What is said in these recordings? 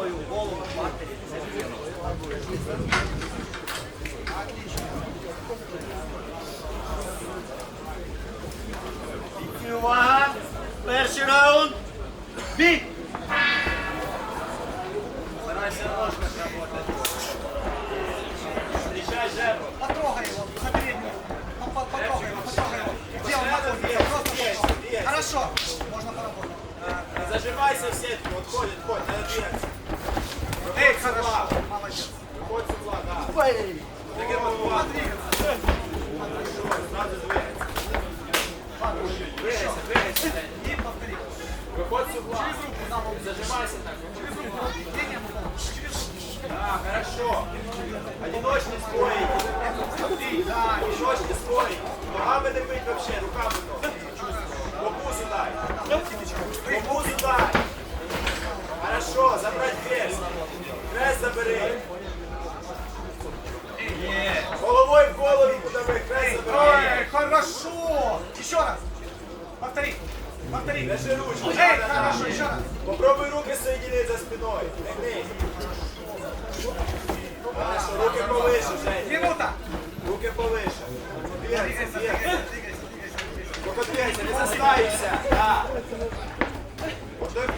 собою голову матері. І увага! Перший раунд. Бій! Старайся ножка работать. Встречай жертву. Потрогай его, забери ну, потрогай его, потрогай его. Хорошо, можно поработать. Зажимайся в сетку, отходит, отходит, надо двигаться. Эй, Выходь с угла. хорошо, молодец. Выходь с угла, да. Так и вот, вот. Сразу двигайся. Двигайся, двигайся. И повтори. Выходь с угла. Не зажимайся так. Да, хорошо. Одиночный строй. Смотри, да, одиночный строй. Ногами не бить вообще, руками то. По пузу дай. По пузу дай. Хорошо, забрать крест. Крест забери. Головой в голову подави, крест забери. Ой, хорошо. Еще раз. Повтори. Повтори. Держи ручку. Эй, хорошо, еще раз. Попробуй руки соединить за спиной. Нагнись. Хорошо, руки повыше, Женя. Минута. Руки повыше. Двигайся, Двигайся, двигайся. двигайся, двигайся, двигайся. Только двигайся, не заставайся. Да. Вот так.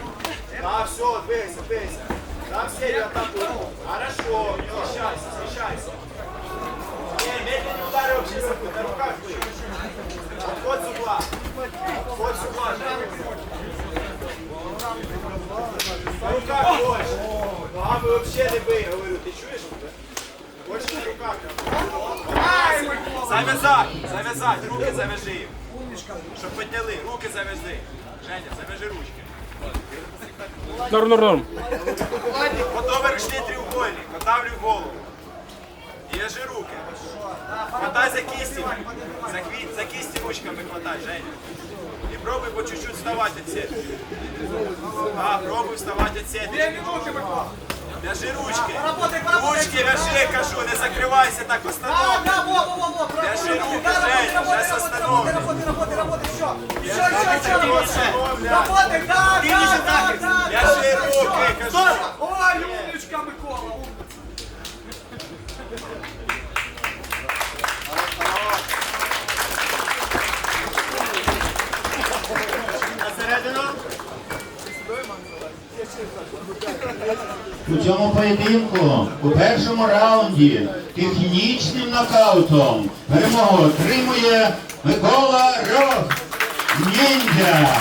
Да, все, двигайся, двигайся. Там сели атакуй. Хорошо, смещайся, смещайся. Не, медленнее удары вообще забудь, на руках вы. Отходь с угла. Отходь с угла, Женя. На руках больше. Ногами вообще не бей, говорю, ты чуешь? Больше на руках. Ай, Микола. Завязать, завязать, руки завяжи їм. Щоб підняли, руки завяжи. Женя, завяжи ручки. Норм, норм, норм. Готовий ручний треугольник, отдавлю голову. В'яжи руки. Хватай за кисті, за, кві- за кисті ручками хватай, Женя. І пробуй по чуть-чуть вставати від сетки. А, пробуй вставати від сетки. Две. В'яжи ручки. Ручки в'яжи, кажу, не закривайся так Да, остановка. да, во, во, во, во. Держи руки, да, работай, Жень, работай, работай, работай, все. Еще, Я еще, еще, работай. Работай, да, У цьому поєдинку у першому раунді технічним нокаутом перемогу отримує Микола Рох Ніндзя.